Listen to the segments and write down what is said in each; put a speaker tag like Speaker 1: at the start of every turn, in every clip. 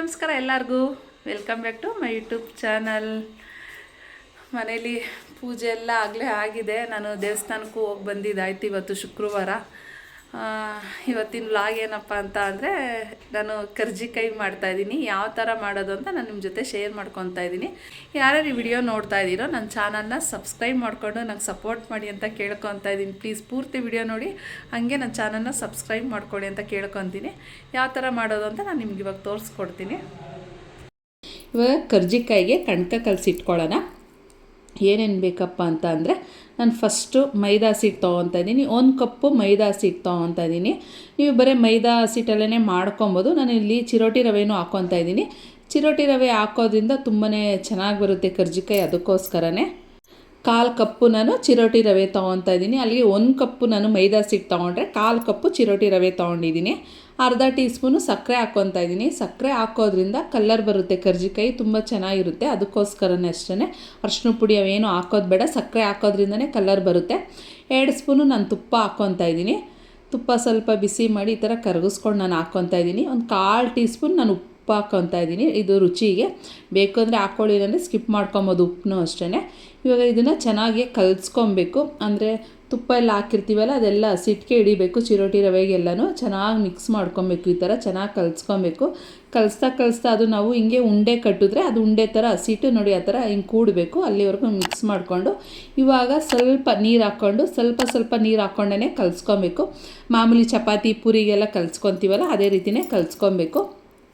Speaker 1: ನಮಸ್ಕಾರ ಎಲ್ಲರಿಗೂ. Welcome back to my YouTube channel ಮನೇಲಿ ಪೂಜೆ ಎಲ್ಲ ಆಗಲೇ ಆಗಿದೆ. ನಾನು ದೇವಸ್ಥಾನಕ್ಕೂ ಹೋಗಿ ಬಂದಿದ್ದಾಯ್ತು ಇವತ್ತು ಶುಕ್ರವಾರ. ಇವತ್ತಿನ ಲಾಗ್ ಏನಪ್ಪ ಅಂತ ಅಂದರೆ ನಾನು ಕರ್ಜಿಕಾಯಿ ಮಾಡ್ತಾಯಿದ್ದೀನಿ ಯಾವ ಥರ ಮಾಡೋದು ಅಂತ ನಾನು ನಿಮ್ಮ ಜೊತೆ ಶೇರ್ ಮಾಡ್ಕೊತಾ ಇದ್ದೀನಿ. ಯಾರ್ಯಾರು ಈ ವಿಡಿಯೋ ನೋಡ್ತಾ ಇದ್ದೀರೋ ನನ್ನ ಚಾನಲ್ನ ಸಬ್ಸ್ಕ್ರೈಬ್ ಮಾಡಿಕೊಂಡು ನಂಗೆ ಸಪೋರ್ಟ್ ಮಾಡಿ ಅಂತ ಕೇಳ್ಕೊತಾ ಇದ್ದೀನಿ. ಪ್ಲೀಸ್ ಪೂರ್ತಿ ವಿಡಿಯೋ ನೋಡಿ, ಹಾಗೆ ನನ್ನ ಚಾನಲ್ನ ಸಬ್ಸ್ಕ್ರೈಬ್ ಮಾಡ್ಕೊಳ್ಳಿ ಅಂತ ಕೇಳ್ಕೊತೀನಿ. ಯಾವ ಥರ ಮಾಡೋದು ಅಂತ ನಾನು ನಿಮ್ಗೆ ಇವಾಗ ತೋರಿಸ್ಕೊಡ್ತೀನಿ. ಇವಾಗ ಕರ್ಜಿಕಾಯಿಗೆ ಕಣ್ಕ ಕಲಸಿಟ್ಕೊಳ್ಳೋಣ. ಏನೇನು ಬೇಕಪ್ಪ ಅಂತ ಅಂದರೆ ನಾನು ಫಸ್ಟು ಮೈದಾ ಹಸಿಟ್ಟು ತೊಗೊತಾ ಇದ್ದೀನಿ ಒಂದು ಕಪ್ಪು ಮೈದಾ ಹಸಿಟ್ಟು ತೊಗೊತಾ ಇದ್ದೀನಿ ನೀವು ಬರೀ ಮೈದಾ ಹಸಿಟ್ಟಲ್ಲೇ ಮಾಡ್ಕೊಬೋದು. ನಾನು ಇಲ್ಲಿ ಚಿರೋಟಿ ರವೆನೂ ಹಾಕ್ಕೊತಾ ಇದ್ದೀನಿ ಚಿರೋಟಿ ರವೆ ಹಾಕೋದ್ರಿಂದ ತುಂಬಾ ಚೆನ್ನಾಗಿ ಬರುತ್ತೆ ಕರ್ಜಿಕಾಯಿ ಅದಕ್ಕೋಸ್ಕರನೇ. ಕಾಲು ಕಪ್ಪು ನಾನು ಚಿರೋಟಿ ರವೆ ತೊಗೊತಾ ಇದ್ದೀನಿ ಅಲ್ಲಿಗೆ ಒಂದು ಕಪ್ಪು ನಾನು ಮೈದಾ ಹಸಿಟ್ಟು ತೊಗೊಂಡ್ರೆ ಕಾಲು ಕಪ್ಪು ಚಿರೋಟಿ ರವೆ ತೊಗೊಂಡಿದ್ದೀನಿ ಅರ್ಧ ಟೀ ಸ್ಪೂನು ಸಕ್ಕರೆ ಹಾಕ್ಕೊತಾ ಇದ್ದೀನಿ. ಸಕ್ಕರೆ ಹಾಕೋದ್ರಿಂದ ಕಲ್ಲರ್ ಬರುತ್ತೆ ಕರ್ಜಿಕಾಯಿ ತುಂಬ ಚೆನ್ನಾಗಿರುತ್ತೆ. ಅದಕ್ಕೋಸ್ಕರನೇ ಅಷ್ಟೇ ಅರ್ಶಿನ ಪುಡಿ ಅವೇನು ಹಾಕೋದು ಬೇಡ. ಸಕ್ಕರೆ ಹಾಕೋದ್ರಿಂದನೇ ಕಲ್ಲರ್ ಬರುತ್ತೆ. ಎರಡು ಸ್ಪೂನು ನಾನು ತುಪ್ಪ ಹಾಕ್ಕೊತಾ ಇದ್ದೀನಿ. ತುಪ್ಪ ಸ್ವಲ್ಪ ಬಿಸಿ ಮಾಡಿ ಈ ಥರ ಕರಗಿಸ್ಕೊಂಡು ನಾನು ಹಾಕ್ಕೊತಾ ಇದ್ದೀನಿ. ಒಂದು ಕಾಲು ಟೀ ಸ್ಪೂನ್ ನಾನು ಉಪ್ಪು ಹಾಕ್ಕೊತಾ ಇದ್ದೀನಿ. ಇದು ರುಚಿಗೆ. ಬೇಕು ಅಂದರೆ ಹಾಕ್ಕೊಳ್ಳಿ ಅಂದರೆ ಸ್ಕಿಪ್ ಮಾಡ್ಕೊಬೋದು ಉಪ್ಪು ಅಷ್ಟೇ ಇವಾಗ ಇದನ್ನು ಚೆನ್ನಾಗಿ ಕಲಿಸ್ಕೊಬೇಕು. ಅಂದರೆ ತುಪ್ಪ ಎಲ್ಲ ಹಾಕಿರ್ತೀವಲ್ಲ, ಅದೆಲ್ಲ ಸಿಟ್ಕೆ ಹಿಡಿಬೇಕು, ಚಿರೋಟಿ ರವೆಗೆಲ್ಲನೂ. ಚೆನ್ನಾಗಿ ಮಿಕ್ಸ್ ಮಾಡ್ಕೊಬೇಕು ಈ ಥರ, ಚೆನ್ನಾಗಿ ಕಲಿಸ್ಕೊಬೇಕು. ಕಲಿಸ್ತಾ ಕಲಿಸ್ತಾ ಅದು ನಾವು ಹಿಂಗೆ ಉಂಡೆ ಕಟ್ಟಿದ್ರೆ ಅದು ಉಂಡೆ ಥರ ಹಸಿಟ್ಟು ನೋಡಿ ಆ ಥರ ಹಿಂಗೆ ಕೂಡಬೇಕು, ಅಲ್ಲಿವರೆಗೂ ಮಿಕ್ಸ್ ಮಾಡಿಕೊಂಡು. ಇವಾಗ ಸ್ವಲ್ಪ ನೀರು ಹಾಕ್ಕೊಂಡು, ಸ್ವಲ್ಪ ಸ್ವಲ್ಪ ನೀರು ಹಾಕ್ಕೊಂಡೇ ಕಲಿಸ್ಕೊಬೇಕು. ಮಾಮೂಲಿ ಚಪಾತಿ ಪೂರಿಗೆಲ್ಲ ಕಲಿಸ್ಕೊತೀವಲ್ಲ, ಅದೇ ರೀತಿಯೇ ಕಲಿಸ್ಕೊಬೇಕು.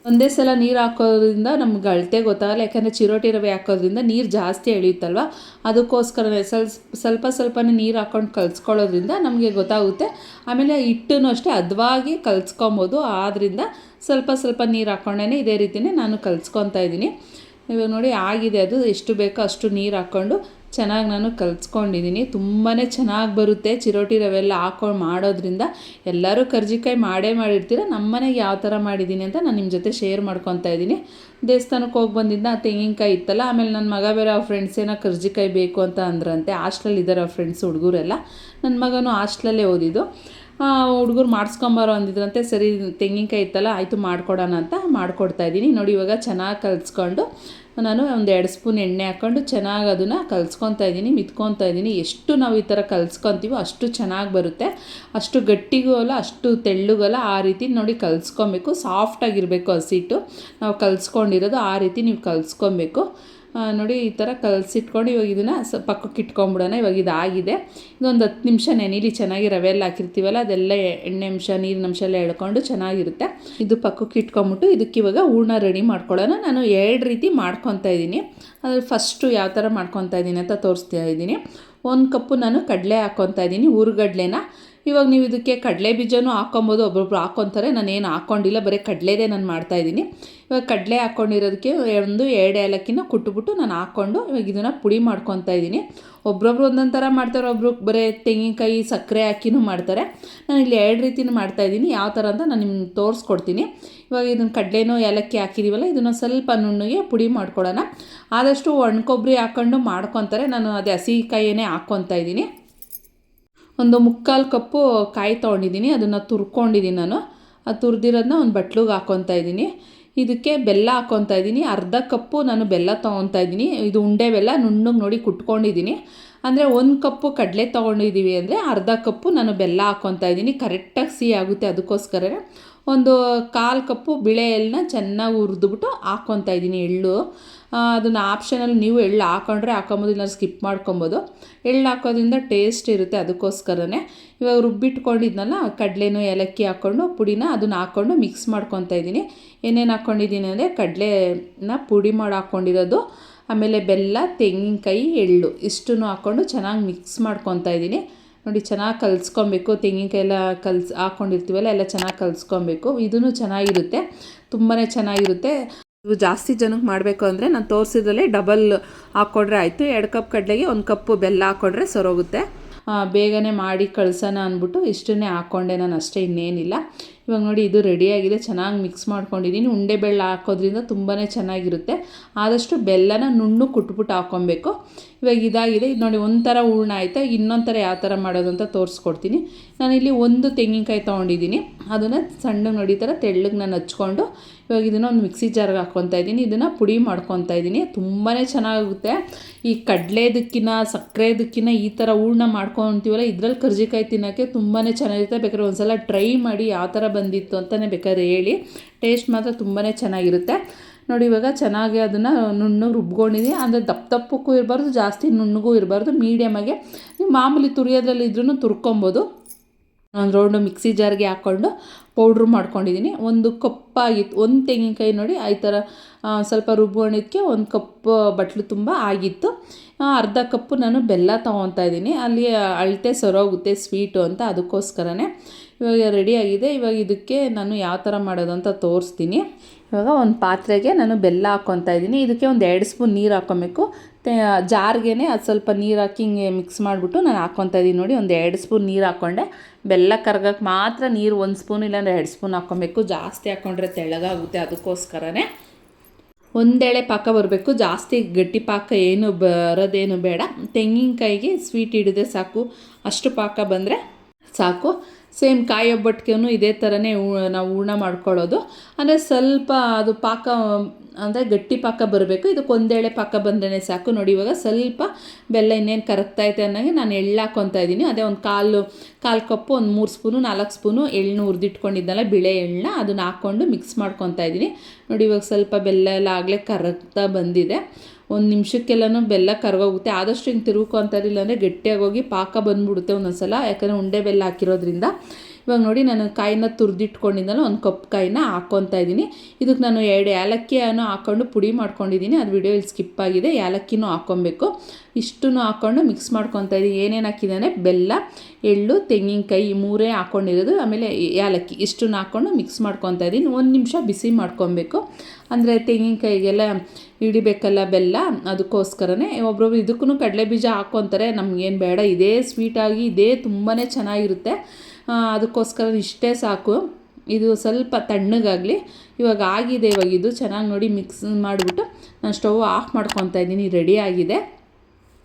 Speaker 1: ಒಂದೇ ಸಲ ನೀರು ಹಾಕೋದ್ರಿಂದ ನಮ್ಗೆ ಅಳತೆ ಗೊತ್ತಾಗಲ್ಲ, ಯಾಕಂದರೆ ಚಿರೋಟಿ ರವೆ ಹಾಕೋದ್ರಿಂದ ನೀರು ಜಾಸ್ತಿ ಎಳೆಯುತ್ತಲ್ವ? ಅದಕ್ಕೋಸ್ಕರನೇ ಸ್ವಲ್ಪ ಸ್ವಲ್ಪ ಸ್ವಲ್ಪನೇ ನೀರು ಹಾಕ್ಕೊಂಡು ಕಲಿಸ್ಕೊಳ್ಳೋದ್ರಿಂದ ನಮಗೆ ಗೊತ್ತಾಗುತ್ತೆ. ಆಮೇಲೆ ಹಿಟ್ಟನ್ನು ಅಷ್ಟೇ ಹದವಾಗಿ ಕಲ್ಸ್ಕೊಬೋದು. ಆದ್ದರಿಂದ ಸ್ವಲ್ಪ ಸ್ವಲ್ಪ ನೀರು ಹಾಕ್ಕೊಂಡೇ ಇದೇ ರೀತಿಯೇ ನಾನು ಕಲ್ಸ್ಕೊತಾ ಇದ್ದೀನಿ. ಇವಾಗ ನೋಡಿ, ಆಗಿದೆ ಅದು, ಎಷ್ಟು ಬೇಕೋ ಅಷ್ಟು ನೀರು ಹಾಕ್ಕೊಂಡು ಚೆನ್ನಾಗಿ ನಾನು ಕಲಿಸ್ಕೊಂಡಿದ್ದೀನಿ ತುಂಬಾ ಚೆನ್ನಾಗಿ ಬರುತ್ತೆ. ಚಿರೋಟಿ ರವೆ ಎಲ್ಲ ಹಾಕೊಂಡು ಮಾಡೋದ್ರಿಂದ ಎಲ್ಲರೂ ಕರ್ಜಿಕಾಯಿ ಮಾಡೇ ಮಾಡಿರ್ತೀರ. ನಮ್ಮನೆಗೆ ಯಾವ ಥರ ಮಾಡಿದ್ದೀನಿ ಅಂತ ನಾನು ನಿಮ್ಮ ಜೊತೆ ಶೇರ್ ಮಾಡ್ಕೊತಾ ಇದ್ದೀನಿ ದೇವಸ್ಥಾನಕ್ಕೆ ಹೋಗಿ ಬಂದಿದ್ದ ತೆಂಗಿನಕಾಯಿ ಇತ್ತಲ್ಲ, ಆಮೇಲೆ ನನ್ನ ಮಗ ಬೇರೆ ಆ ಫ್ರೆಂಡ್ಸ್ ಏನೋ ಕರ್ಜಿಕಾಯಿ ಬೇಕು ಅಂತ ಅಂದ್ರಂತೆ. ಹಾಸ್ಟ್ಲಲ್ಲಿ ಇದ್ದಾರೆ ಫ್ರೆಂಡ್ಸ್ ಹುಡುಗರೆಲ್ಲ. ನನ್ನ ಮಗನೂ ಹಾಸ್ಟ್ಲಲ್ಲೇ ಓದಿದ್ದು. ಹುಡುಗರು ಮಾಡಿಸ್ಕೊಂಬಾರೋ ಅಂದಿದ್ರಂತೆ. ಸರಿ, ತೆಂಗಿನಕಾಯಿ ಇತ್ತಲ್ಲ, ಆಯಿತು ಮಾಡ್ಕೊಡೋಣ ಅಂತ ಮಾಡ್ಕೊಡ್ತಾ ಇದ್ದೀನಿ ನೋಡಿ ಇವಾಗ ಚೆನ್ನಾಗಿ ಕಲಿಸ್ಕೊಂಡು ನಾನು ಒಂದು ಎರಡು ಸ್ಪೂನ್ ಎಣ್ಣೆ ಹಾಕ್ಕೊಂಡು ಚೆನ್ನಾಗಿ ಅದನ್ನು ಕಲ್ಸ್ಕೊತಾ ಇದ್ದೀನಿ, ಮಿತ್ಕೊತಾ ಇದ್ದೀನಿ. ಎಷ್ಟು ನಾವು ಈ ಥರ ಕಲ್ಸ್ಕೊತೀವೋ ಅಷ್ಟು ಚೆನ್ನಾಗಿ ಬರುತ್ತೆ. ಅಷ್ಟು ಗಟ್ಟಿಗೂ ಅಲ್ಲ, ಅಷ್ಟು ತೆಳ್ಳಗಲ್ಲ ಆ ರೀತಿ ನೋಡಿ ಕಲ್ಸ್ಕೊಬೇಕು. ಸಾಫ್ಟಾಗಿರಬೇಕು ಹಸಿಟ್ಟು ನಾವು ಕಲ್ಸ್ಕೊಂಡಿರೋದು ಆ ರೀತಿ ನೀವು ಕಲಿಸ್ಕೊಬೇಕು. ನೋಡಿ, ಈ ಥರ ಕಲಸಿಟ್ಕೊಂಡು ಇವಾಗ ಇದನ್ನು ಸ ಪಕ್ಕಕ್ಕೆ ಇಟ್ಕೊಂಬಿಡೋಣ. ಇವಾಗ ಇದಾಗಿದೆ. ಇದೊಂದು ಹತ್ತು ನಿಮಿಷ ನೆನೀಲಿ ಚೆನ್ನಾಗಿ ರವೆ ಎಲ್ಲ ಹಾಕಿರ್ತೀವಲ್ಲ, ಅದೆಲ್ಲ ಎಣ್ಣೆ ಅಂಶ, ನೀರಿನ ಅಂಶ ಎಲ್ಲ ಎಳ್ಕೊಂಡು ಚೆನ್ನಾಗಿರುತ್ತೆ. ಇದು ಪಕ್ಕಕ್ಕೆ ಇಟ್ಕೊಂಬಿಟ್ಟು ಇದಕ್ಕೆ ಇವಾಗ ಹೂರ್ಣ ರೆಡಿ ಮಾಡ್ಕೊಳ್ಳೋಣ. ನಾನು ಎರಡು ರೀತಿ ಮಾಡ್ಕೊತಾ ಇದ್ದೀನಿ. ಅದು ಫಸ್ಟು ಯಾವ ಥರ ಮಾಡ್ಕೊತಾ ಇದ್ದೀನಿ ಅಂತ ತೋರಿಸ್ತಾ ಇದ್ದೀನಿ. ಒಂದು ಕಪ್ಪು ನಾನು ಕಡಲೆ ಹಾಕ್ಕೊತಾ ಇದ್ದೀನಿ, ಊರುಗಡ್ಲೆನ. ಇವಾಗ ನೀವು ಇದಕ್ಕೆ ಕಡಲೆ ಬೀಜನೂ ಹಾಕ್ಕೊಬೋದು. ಒಬ್ಬೊಬ್ರು ಹಾಕ್ಕೊತಾರೆ. ನಾನು ಏನು ಹಾಕ್ಕೊಂಡಿಲ್ಲ. ಬರೀ ಕಡಲೆದೇ ನಾನು ಮಾಡ್ತಾಯಿದ್ದೀನಿ ಇವಾಗ ಕಡಲೆ ಹಾಕ್ಕೊಂಡಿರೋದಕ್ಕೆ ಒಂದು ಎರಡು ಏಲಕ್ಕಿನ ಕುಟ್ಬಿಟ್ಟು ನಾನು ಹಾಕ್ಕೊಂಡು ಇವಾಗ ಇದನ್ನು ಪುಡಿ ಮಾಡ್ಕೊತಾ ಇದ್ದೀನಿ. ಒಬ್ರೊಬ್ರು ಒಂದೊಂದು ಥರ ಮಾಡ್ತಾರೆ. ಒಬ್ಬರು ಬರೀ ತೆಂಗಿನಕಾಯಿ, ಸಕ್ಕರೆ ಹಾಕಿನೂ ಮಾಡ್ತಾರೆ. ನಾನು ಇಲ್ಲಿ ಎರಡು ರೀತಿನೂ ಮಾಡ್ತಾಯಿದ್ದೀನಿ ಯಾವ ಥರ ಅಂತ ನಾನು ನಿಮ್ಗೆ ತೋರಿಸ್ಕೊಡ್ತೀನಿ. ಇವಾಗ ಇದನ್ನು ಕಡಲೆನೋ ಏಲಕ್ಕಿ ಹಾಕಿದ್ದೀವಲ್ಲ ಇದನ್ನು ಸ್ವಲ್ಪ ನುಣ್ಣಗೆ ಪುಡಿ ಮಾಡ್ಕೊಡೋಣ. ಆದಷ್ಟು ಒಣ ಕೊಬ್ಬರಿ ಹಾಕ್ಕೊಂಡು ಮಾಡ್ಕೊತಾರೆ. ನಾನು ಅದೇ ಹಸಿ ಹಸಿಕಾಯಿಯೇ ಹಾಕ್ಕೊತಾ ಇದ್ದೀನಿ. ಒಂದು ಮುಕ್ಕಾಲು ಕಪ್ಪು ಕಾಯಿ ತೊಗೊಂಡಿದ್ದೀನಿ, ಅದನ್ನು ತುರ್ಕೊಂಡಿದ್ದೀನಿ ನಾನು. ಅದು ತುರಿದಿರೋದನ್ನ ಒಂದು ಬಟ್ಲಿಗೆ ಹಾಕ್ಕೊತಾ ಇದ್ದೀನಿ. ಇದಕ್ಕೆ ಬೆಲ್ಲ ಹಾಕ್ಕೊತಾ ಇದ್ದೀನಿ. ಅರ್ಧ ಕಪ್ಪು ನಾನು ಬೆಲ್ಲ ತೊಗೊತಾ ಇದ್ದೀನಿ. ಇದು ಉಂಡೆ ಬೆಲ್ಲ, ನುಣ್ಣಗೆ ನೋಡಿ ಕುಟ್ಕೊಂಡಿದ್ದೀನಿ. ಅಂದರೆ ಒಂದು ಕಪ್ಪು ಕಡಲೆ ತೊಗೊಂಡಿದ್ದೀವಿ ಅಂದರೆ ಅರ್ಧ ಕಪ್ಪು ನಾನು ಬೆಲ್ಲ ಹಾಕ್ಕೊತಾ ಇದ್ದೀನಿ. ಕರೆಕ್ಟಾಗಿ ಸಿಹಿ ಆಗುತ್ತೆ ಅದಕ್ಕೋಸ್ಕರನೇ. ಒಂದು ಕಾಲು ಕಪ್ಪು ಬಿಳೆ ಎಳ್ಳನ್ನ ಚೆನ್ನಾಗಿ ಹುರಿದ್ಬಿಟ್ಟು ಹಾಕ್ಕೊತಾ ಇದ್ದೀನಿ ಎಳ್ಳು. ಅದನ್ನು ಆಪ್ಷನಲ್ಲಿ ನೀವು ಎಳ್ಳು ಹಾಕೊಂಡ್ರೆ ಹಾಕೊಬೋದು ಇಲ್ಲ ಸ್ಕಿಪ್ ಮಾಡ್ಕೊಬೋದು. ಎಳ್ಳು ಹಾಕೋದ್ರಿಂದ ಟೇಸ್ಟ್ ಇರುತ್ತೆ ಅದಕ್ಕೋಸ್ಕರನೇ. ಇವಾಗ ರುಬ್ಬಿಟ್ಕೊಂಡಿದ್ನಲ್ಲ, ಕಡಲೆನೂ ಏಲಕ್ಕಿ ಹಾಕ್ಕೊಂಡು ಪುಡಿನ ಅದನ್ನು ಹಾಕ್ಕೊಂಡು ಮಿಕ್ಸ್ ಮಾಡ್ಕೊತಾ ಇದ್ದೀನಿ. ಏನೇನು ಹಾಕ್ಕೊಂಡಿದ್ದೀನಿ ಅಂದರೆ ಕಡಲೆನ ಪುಡಿ ಮಾಡಿ ಹಾಕ್ಕೊಂಡಿರೋದು ಆಮೇಲೆ ಬೆಲ್ಲ, ತೆಂಗಿನಕಾಯಿ, ಎಳ್ಳು, ಇಷ್ಟನ್ನು ಹಾಕ್ಕೊಂಡು ಚೆನ್ನಾಗಿ ಮಿಕ್ಸ್ ಮಾಡ್ಕೊತಾ ಇದ್ದೀನಿ. ನೋಡಿ, ಚೆನ್ನಾಗಿ ಕಲಿಸ್ಕೊಬೇಕು. ತೆಂಗಿನಕಾಯಿ ಎಲ್ಲ ಕಲ್ಸ್ ಹಾಕ್ಕೊಂಡಿರ್ತೀವಲ್ಲ ಎಲ್ಲ ಚೆನ್ನಾಗಿ ಕಲಿಸ್ಕೊಬೇಕು. ಇದೂ ಚೆನ್ನಾಗಿರುತ್ತೆ. ತುಂಬಾ ಚೆನ್ನಾಗಿರುತ್ತೆ. ಇವು ಜಾಸ್ತಿ ಜನಕ್ಕೆ ಮಾಡಬೇಕು ಅಂದರೆ ನಾನು ತೋರಿಸಿದ್ರಲ್ಲೇ ಡಬಲ್ ಹಾಕ್ಕೊಂಡ್ರೆ ಆಯಿತು. ಎರಡು ಕಪ್ ಕಡಲೆಗೆ ಒಂದು ಕಪ್ಪು ಬೆಲ್ಲ ಹಾಕ್ಕೊಂಡ್ರೆ ಸರೋಗುತ್ತೆ. ಬೇಗನೆ ಮಾಡಿ ಕಳ್ಸೋಣ ಅಂದ್ಬಿಟ್ಟು ಇಷ್ಟನ್ನೇ ಹಾಕ್ಕೊಂಡೆ ನಾನು ಅಷ್ಟೇ, ಇನ್ನೇನಿಲ್ಲ. ಇವಾಗ ನೋಡಿ ಇದು ರೆಡಿಯಾಗಿದೆ ಚೆನ್ನಾಗಿ ಮಿಕ್ಸ್ ಮಾಡ್ಕೊಂಡಿದ್ದೀನಿ. ಉಂಡೆ ಬೆಲ್ಲ ಹಾಕೋದ್ರಿಂದ ತುಂಬಾ ಚೆನ್ನಾಗಿರುತ್ತೆ. ಆದಷ್ಟು ಬೆಲ್ಲನ ನುಣ್ಣು ಕುಟ್ಬಿಟ್ಟು ಹಾಕ್ಕೊಬೇಕು. ಇವಾಗ ಇದಾಗಿದೆ. ಇದು ನೋಡಿ ಒಂಥರ ಹೂರ್ಣ ಆಯಿತಾ ಇನ್ನೊಂದು ಥರ ಯಾವ ಥರ ಮಾಡೋದು ಅಂತ ತೋರಿಸ್ಕೊಡ್ತೀನಿ. ನಾನಿಲ್ಲಿ ಒಂದು ತೆಂಗಿನಕಾಯಿ ತೊಗೊಂಡಿದ್ದೀನಿ. ಅದನ್ನು ಸಣ್ಣ ನೋಡಿ ಥರ ತೆಳ್ಳಗೆ ನಾನು ಹಚ್ಕೊಂಡು ಇವಾಗ ಇದನ್ನು ಒಂದು ಮಿಕ್ಸಿ ಜಾರ್ಗೆ ಹಾಕ್ಕೊತಾ ಇದ್ದೀನಿ. ಇದನ್ನು ಪುಡಿ ಮಾಡ್ಕೊತಾ ಇದ್ದೀನಿ. ತುಂಬಾ ಚೆನ್ನಾಗುತ್ತೆ ಈ ಕಡಲೆದಕ್ಕಿನ ಸಕ್ಕರೆದಕ್ಕಿನ ಈ ಥರ ಹೂರ್ಣ ಮಾಡ್ಕೊತೀವಲ್ಲ, ಇದ್ರಲ್ಲಿ ಕರ್ಜಿಕಾಯಿ ತಿನ್ನೋಕ್ಕೆ ತುಂಬಾ ಚೆನ್ನಾಗಿರುತ್ತೆ. ಬೇಕಾದ್ರೆ ಒಂದು ಸಲ ಟ್ರೈ ಮಾಡಿ ಯಾವ ಥರ ಬಂದಿತ್ತು ಅಂತಲೇ ಬೇಕಾದ್ರೆ ಹೇಳಿ. ಟೇಸ್ಟ್ ಮಾತ್ರ ತುಂಬಾ ಚೆನ್ನಾಗಿರುತ್ತೆ. ನೋಡಿ, ಇವಾಗ ಚೆನ್ನಾಗಿ ಅದನ್ನು ನುಣ್ಣಗೆ ರುಬ್ಕೊಂಡಿದ್ದೀನಿ. ಅಂದರೆ ದಪ್ಪ ದಪ್ಪಕ್ಕೂ ಇರಬಾರ್ದು, ಜಾಸ್ತಿ ನುಣ್ಣಗೂ ಇರಬಾರ್ದು ಮೀಡಿಯಮಾಗೆ ನೀವು ಮಾಮೂಲಿ ತುರಿಯೋದ್ರಲ್ಲಿ ಇದ್ರೂ ತುರ್ಕೊಬೋದು. ಒಂದು ರೌಂಡು ಮಿಕ್ಸಿ ಜಾರ್ಗೆ ಹಾಕ್ಕೊಂಡು ಪೌಡ್ರ್ ಮಾಡ್ಕೊಂಡಿದ್ದೀನಿ ಒಂದು ಕಪ್ಪಾಗಿತ್ತು ಒಂದು ತೆಂಗಿನಕಾಯಿ ನೋಡಿ, ಆ ಥರ ಸ್ವಲ್ಪ ರುಬ್ಬೋಣಕ್ಕೆ ಒಂದು ಕಪ್ ಬಟ್ಲು ತುಂಬ ಆಗಿತ್ತು. ಅರ್ಧ ಕಪ್ಪು ನಾನು ಬೆಲ್ಲ ತೊಗೊತಾ ಇದ್ದೀನಿ ಅಲ್ಲಿ ಅಳತೆ ಸರೋಗುತ್ತೆ, ಸ್ವೀಟು ಅಂತ ಅದಕ್ಕೋಸ್ಕರನೇ. ಇವಾಗ ರೆಡಿಯಾಗಿದೆ ಇವಾಗ ಇದಕ್ಕೆ ನಾನು ಯಾವ ಥರ ಮಾಡೋದು ಅಂತ ತೋರಿಸ್ತೀನಿ. ಇವಾಗ ಒಂದು ಪಾತ್ರೆಗೆ ನಾನು ಬೆಲ್ಲ ಹಾಕ್ಕೊತಾ ಇದ್ದೀನಿ ಇದಕ್ಕೆ ಒಂದು ಎರಡು ಸ್ಪೂನ್ ನೀರು ಹಾಕ್ಕೊಬೇಕು ಜಾರ್ಗೆ ಅದು ಸ್ವಲ್ಪ ನೀರು ಹಾಕಿ ಹಿಂಗೆ ಮಿಕ್ಸ್ ಮಾಡಿಬಿಟ್ಟು ನಾನು ಹಾಕ್ಕೊತಾ ಇದ್ದೀನಿ ನೋಡಿ. ಒಂದು ಎರಡು ಸ್ಪೂನ್ ನೀರು ಹಾಕ್ಕೊಂಡೆ ಬೆಲ್ಲ ಕರ್ಗಕ್ಕೆ ಮಾತ್ರ ನೀರು ಒಂದು ಸ್ಪೂನ್ ಇಲ್ಲಾಂದ್ರೆ ಎರಡು ಸ್ಪೂನ್ ಹಾಕ್ಕೊಬೇಕು ಜಾಸ್ತಿ ಹಾಕ್ಕೊಂಡ್ರೆ ತೆಳ್ಳಗಾಗುತ್ತೆ ಅದಕ್ಕೋಸ್ಕರನೇ ಒಂದೆಳೆ ಪಾಕ ಬರಬೇಕು. ಜಾಸ್ತಿ ಗಟ್ಟಿ ಪಾಕ ಏನು ಬರೋದೇನು ಬೇಡ. ತೆಂಗಿನಕಾಯಿಗೆ ಸ್ವೀಟ್ ಹಿಡಿದೆ ಸಾಕು. ಅಷ್ಟು ಪಾಕ ಬಂದರೆ ಸಾಕು. ಸೇಮ್ ಕಾಯಿ ಒಬ್ಬಟ್ಟಿಗೆನೂ ಇದೇ ಥರನೇ ನಾವು ಹೂರ್ಣ ಮಾಡ್ಕೊಳ್ಳೋದು. ಅಂದರೆ ಸ್ವಲ್ಪ ಅದು ಪಾಕ ಅಂದರೆ ಗಟ್ಟಿ ಪಾಕ ಬರಬೇಕು. ಇದಕ್ಕೆ ಒಂದೇಳೆ ಪಾಕ ಬಂದ್ರೆ ಸಾಕು. ನೋಡಿ, ಇವಾಗ ಸ್ವಲ್ಪ ಬೆಲ್ಲ ಇನ್ನೇನು ಕರಗ್ತೈತೆ ಅನ್ನೋಂಗೆ ನಾನು ಎಳ್ಳು ಹಾಕ್ಕೊತಾ ಇದ್ದೀನಿ. ಅದೇ ಒಂದು ಕಾಲು ಕಾಲು ಕಪ್ಪು, ಒಂದು ಮೂರು ಸ್ಪೂನು, ನಾಲ್ಕು ಸ್ಪೂನು ಎಳ್ಳು ಹುರಿದಿಟ್ಕೊಂಡಿದ್ದಲ್ಲ, ಬಿಳೆ ಎಳ್ಳನ್ನ ಅದನ್ನು ಹಾಕ್ಕೊಂಡು ಮಿಕ್ಸ್ ಮಾಡ್ಕೊತಾ ಇದ್ದೀನಿ. ನೋಡಿ, ಇವಾಗ ಸ್ವಲ್ಪ ಬೆಲ್ಲ ಎಲ್ಲ ಆಗಲೇ ಕರಗ್ತಾ ಬಂದಿದೆ. ಒಂದು ನಿಮಿಷಕ್ಕೆಲ್ಲನೂ ಬೆಲ್ಲ ಕರಗೋಗುತ್ತೆ. ಆದಷ್ಟು ಹಿಂಗೆ ತಿರುಗ್ಕೊತಾರೆ ಇಲ್ಲಾಂದರೆ ಗಟ್ಟಿಯಾಗೋಗಿ ಪಾಕ ಬಂದ್ಬಿಡುತ್ತೆ ಒಂದೊಂದು ಸಲ ಯಾಕಂದರೆ ಉಂಡೆ ಬೆಲ್ಲ ಹಾಕಿರೋದ್ರಿಂದ. ಇವಾಗ ನೋಡಿ ನಾನು ಕಾಯಿನ ತುರಿದಿಟ್ಕೊಂಡಿದ್ದಲ್ಲ, ಒಂದು ಕಪ್ ಕಾಯಿನ ಹಾಕ್ಕೊತಾ ಇದ್ದೀನಿ. ಇದಕ್ಕೆ ನಾನು ಎರಡು ಏಲಕ್ಕಿಯನ್ನು ಹಾಕ್ಕೊಂಡು ಪುಡಿ ಮಾಡ್ಕೊಂಡಿದ್ದೀನಿ. ಅದು ವಿಡಿಯೋ ಇಲ್ಲಿ ಸ್ಕಿಪ್ ಆಗಿದೆ. ಏಲಕ್ಕಿನೂ ಹಾಕ್ಕೊಬೇಕು ಇಷ್ಟನ್ನು ಹಾಕ್ಕೊಂಡು ಮಿಕ್ಸ್ ಮಾಡ್ಕೊತಾ ಇದ್ದೀನಿ. ಏನೇನು ಹಾಕಿದ್ದಾನೆ ಬೆಲ್ಲ, ಎಳ್ಳು, ತೆಂಗಿನಕಾಯಿ ಮೂರೇ ಹಾಕ್ಕೊಂಡಿರೋದು ಆಮೇಲೆ ಏಲಕ್ಕಿ ಇಷ್ಟನ್ನು ಹಾಕ್ಕೊಂಡು ಮಿಕ್ಸ್ ಮಾಡ್ಕೊತಾ ಇದ್ದೀನಿ. ಒಂದು ನಿಮಿಷ ಬಿಸಿ ಮಾಡ್ಕೊಬೇಕು ಅಂದರೆ ತೆಂಗಿನಕಾಯಿಗೆಲ್ಲ ಹಿಡಿಬೇಕಲ್ಲ ಬೆಲ್ಲ, ಅದಕ್ಕೋಸ್ಕರನೇ ಒಬ್ಬೊಬ್ರು ಇದಕ್ಕೂ ಕಡಲೆ ಬೀಜ ಹಾಕ್ಕೊತಾರೆ ನಮಗೇನು ಬೇಡ. ಇದೇ ಸ್ವೀಟಾಗಿ ಇದೇ ತುಂಬಾ ಚೆನ್ನಾಗಿರುತ್ತೆ. ಅದಕ್ಕೋಸ್ಕರ ಇಷ್ಟೇ ಸಾಕು. ಇದು ಸ್ವಲ್ಪ ತಣ್ಣಗಾಗಲಿ. ಇವಾಗ ಆಗಿದೆ, ಇವಾಗ ಇದು ಚೆನ್ನಾಗಿ ನೋಡಿ ಮಿಕ್ಸ್ ಮಾಡಿಬಿಟ್ಟು ನಾನು ಸ್ಟವ್ ಆಫ್ ಮಾಡ್ಕೊತಾ ಇದ್ದೀನಿ, ರೆಡಿ ಆಗಿದೆ.